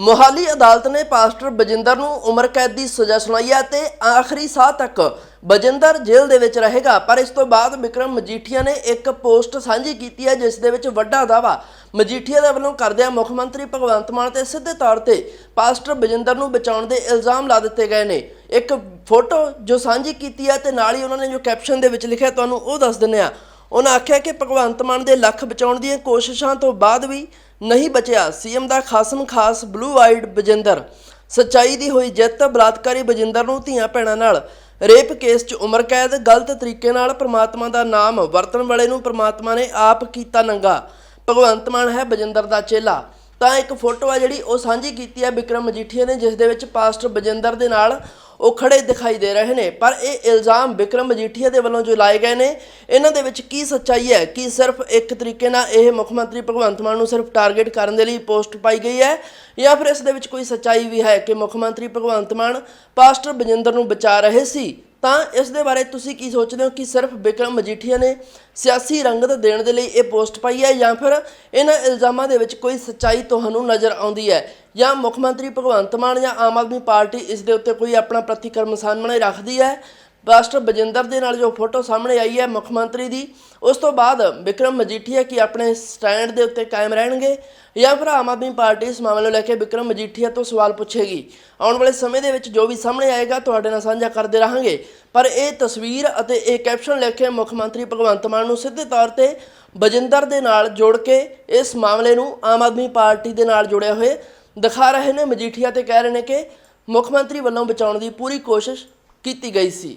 ਮੋਹਾਲੀ ਅਦਾਲਤ ਨੇ ਪਾਸਟਰ ਬਜਿੰਦਰ ਨੂੰ ਉਮਰ ਕੈਦ ਦੀ ਸਜ਼ਾ ਸੁਣਾਈ ਹੈ ਤੇ ਆਖਰੀ ਸਾਹ ਤੱਕ ਬਜਿੰਦਰ ਜੇਲ੍ਹ ਦੇ ਵਿੱਚ ਰਹੇਗਾ। ਪਰ ਇਸ ਤੋਂ ਬਾਅਦ ਵਿਕਰਮ ਮਜੀਠੀਆ ਨੇ ਇੱਕ ਪੋਸਟ ਸਾਂਝੀ ਕੀਤੀ ਹੈ, ਜਿਸ ਦੇ ਵਿੱਚ ਵੱਡਾ ਦਾਵਾ ਮਜੀਠੀਆ ਦੇ ਵੱਲੋਂ ਕਰਦਿਆਂ ਮੁੱਖ ਮੰਤਰੀ ਭਗਵੰਤ ਮਾਨ ਤੇ ਸਿੱਧੇ ਤੌਰ ਤੇ ਪਾਸਟਰ ਬਜਿੰਦਰ ਨੂੰ ਬਚਾਉਣ ਦੇ ਇਲਜ਼ਾਮ ਲਾ ਦਿੱਤੇ ਗਏ ਨੇ। ਇੱਕ ਫੋਟੋ ਜੋ ਸਾਂਝੀ ਕੀਤੀ ਹੈ ਤੇ ਨਾਲ ਹੀ ਉਹਨਾਂ ਨੇ ਜੋ ਕੈਪਸ਼ਨ ਦੇ ਵਿੱਚ ਲਿਖਿਆ, ਤੁਹਾਨੂੰ ਉਹ ਦੱਸ ਦਿੰਨੇ ਆ ਉਹਨਾਂ ਆਖਿਆ ਕਿ ਭਗਵੰਤ ਮਾਨ ਦੇ ਲੱਖ ਬਚਾਉਣ ਦੀਆਂ ਕੋਸ਼ਿਸ਼ਾਂ ਤੋਂ ਬਾਅਦ ਵੀ ਨਹੀਂ ਬਚਿਆ। ਸੀਐਮ ਦਾ ਖਾਸਮ ਖਾਸ ਬਲੂ ਆਈਡ ਬਜਿੰਦਰ। ਸੱਚਾਈ ਦੀ ਹੋਈ ਜਿੱਤ ਬਲਾਤਕਾਰੀ ਬਜਿੰਦਰ ਨੂੰ ਧੀਆਂ ਭੈਣਾਂ ਨਾਲ। ਰੇਪ ਕੇਸ 'ਚ ਉਮਰ ਕੈਦ, ਗਲਤ ਤਰੀਕੇ ਨਾਲ ਪ੍ਰਮਾਤਮਾ ਦਾ ਨਾਮ ਵਰਤਣ ਵਾਲੇ ਨੂੰ ਪ੍ਰਮਾਤਮਾ ਨੇ ਆਪ ਕੀਤਾ ਨੰਗਾ। ਭਗਵੰਤ ਮਾਨ ਹੈ ਬਜਿੰਦਰ ਦਾ ਚੇਲਾ। ਤਾਂ ਇੱਕ ਫੋਟੋ ਆ ਜਿਹੜੀ ਉਹ ਸਾਂਝੀ ਕੀਤੀ ਹੈ ਵਿਕਰਮ ਮਜੀਠੀਆ ਨੇ, ਜਿਸ ਦੇ ਵਿੱਚ ਪਾਸਟਰ ਬਜਿੰਦਰ ਦੇ ਨਾਲ ਉਹ ਖੜੇ ਦਿਖਾਈ ਦੇ ਰਹੇ ਨੇ। ਪਰ ਇਹ ਇਲਜ਼ਾਮ ਵਿਕਰਮ ਮਜੀਠੀਆ ਦੇ ਵੱਲੋਂ ਜੋ ਲਾਏ ਗਏ ਨੇ, ਇਹਨਾਂ ਦੇ ਵਿੱਚ ਕੀ ਸੱਚਾਈ ਹੈ, ਕਿ ਸਿਰਫ ਇੱਕ ਤਰੀਕੇ ਨਾਲ ਇਹ ਮੁੱਖ ਮੰਤਰੀ ਭਗਵੰਤ ਮਾਨ ਨੂੰ ਸਿਰਫ ਟਾਰਗੇਟ ਕਰਨ ਦੇ ਲਈ ਪੋਸਟ ਪਾਈ ਗਈ ਹੈ, ਜਾਂ ਫਿਰ ਇਸ ਦੇ ਵਿੱਚ ਕੋਈ ਸੱਚਾਈ ਵੀ ਹੈ ਕਿ ਮੁੱਖ ਮੰਤਰੀ ਭਗਵੰਤ ਮਾਨ ਪਾਸਟਰ ਬਜਿੰਦਰ ਨੂੰ ਬਚਾ ਰਹੇ ਸੀ? ਤਾਂ ਇਸ ਦੇ ਬਾਰੇ ਤੁਸੀਂ ਕੀ ਸੋਚਦੇ ਹੋ ਕਿ ਸਿਰਫ ਵਿਕਰਮ ਮਜੀਠੀਆ ਨੇ ਸਿਆਸੀ ਰੰਗਤ ਦੇਣ ਦੇ ਲਈ ਇਹ ਪੋਸਟ ਪਾਈ ਹੈ ਜਾਂ ਫਿਰ ਇਹਨਾਂ ਇਲਜ਼ਾਮਾਂ ਦੇ ਵਿੱਚ ਕੋਈ ਸੱਚਾਈ ਤੁਹਾਨੂੰ ਨਜ਼ਰ ਆਉਂਦੀ ਹੈ? ਜਾਂ ਮੁੱਖ ਮੰਤਰੀ ਭਗਵੰਤ ਮਾਨ ਜਾਂ ਆਮ ਆਦਮੀ ਪਾਰਟੀ ਇਸ ਦੇ ਉੱਤੇ ਕੋਈ ਆਪਣਾ ਪ੍ਰਤੀਕਰਮ ਸਾਹਮਣੇ ਰੱਖਦੀ ਹੈ? ਪਾਸਟਰ ਬਜਿੰਦਰ ਦੇ ਨਾਲ ਜੋ ਫੋਟੋ ਸਾਹਮਣੇ ਆਈ ਹੈ ਮੁੱਖ ਮੰਤਰੀ ਦੀ, ਉਸ ਤੋਂ ਬਾਅਦ ਵਿਕਰਮ ਮਜੀਠੀਆ ਕੀ ਆਪਣੇ ਸਟੈਂਡ ਦੇ ਉੱਤੇ ਕਾਇਮ ਰਹਿਣਗੇ ਜਾਂ ਫਿਰ ਆਮ ਆਦਮੀ ਪਾਰਟੀ ਇਸ ਮਾਮਲੇ ਨੂੰ ਲੈ ਕੇ ਵਿਕਰਮ ਮਜੀਠੀਆ ਤੋਂ ਸਵਾਲ ਪੁੱਛੇਗੀ। ਆਉਣ ਵਾਲੇ ਸਮੇਂ ਦੇ ਵਿੱਚ ਜੋ ਵੀ ਸਾਹਮਣੇ ਆਏਗਾ, ਤੁਹਾਡੇ ਨਾਲ ਸਾਂਝਾ ਕਰਦੇ ਰਹਾਂਗੇ। ਪਰ ਇਹ ਤਸਵੀਰ ਅਤੇ ਇਹ ਕੈਪਸ਼ਨ ਲੈ ਕੇ ਮੁੱਖ ਮੰਤਰੀ ਭਗਵੰਤ ਮਾਨ ਨੂੰ ਸਿੱਧੇ ਤੌਰ ਤੇ ਬਜਿੰਦਰ ਦੇ ਨਾਲ ਜੋੜ ਕੇ ਇਸ ਮਾਮਲੇ ਨੂੰ ਆਮ ਆਦਮੀ ਪਾਰਟੀ ਦੇ ਨਾਲ ਜੁੜਿਆ ਹੋਏ ਦਿਖਾ ਰਹੇ ਨੇ ਮਜੀਠੀਆ ਤੇ ਕਹਿ ਰਹੇ ਨੇ ਕਿ ਮੁੱਖ ਮੰਤਰੀ ਵੱਲੋਂ ਬਚਾਉਣ ਦੀ ਪੂਰੀ ਕੋਸ਼ਿਸ਼ ਕੀਤੀ ਗਈ ਸੀ।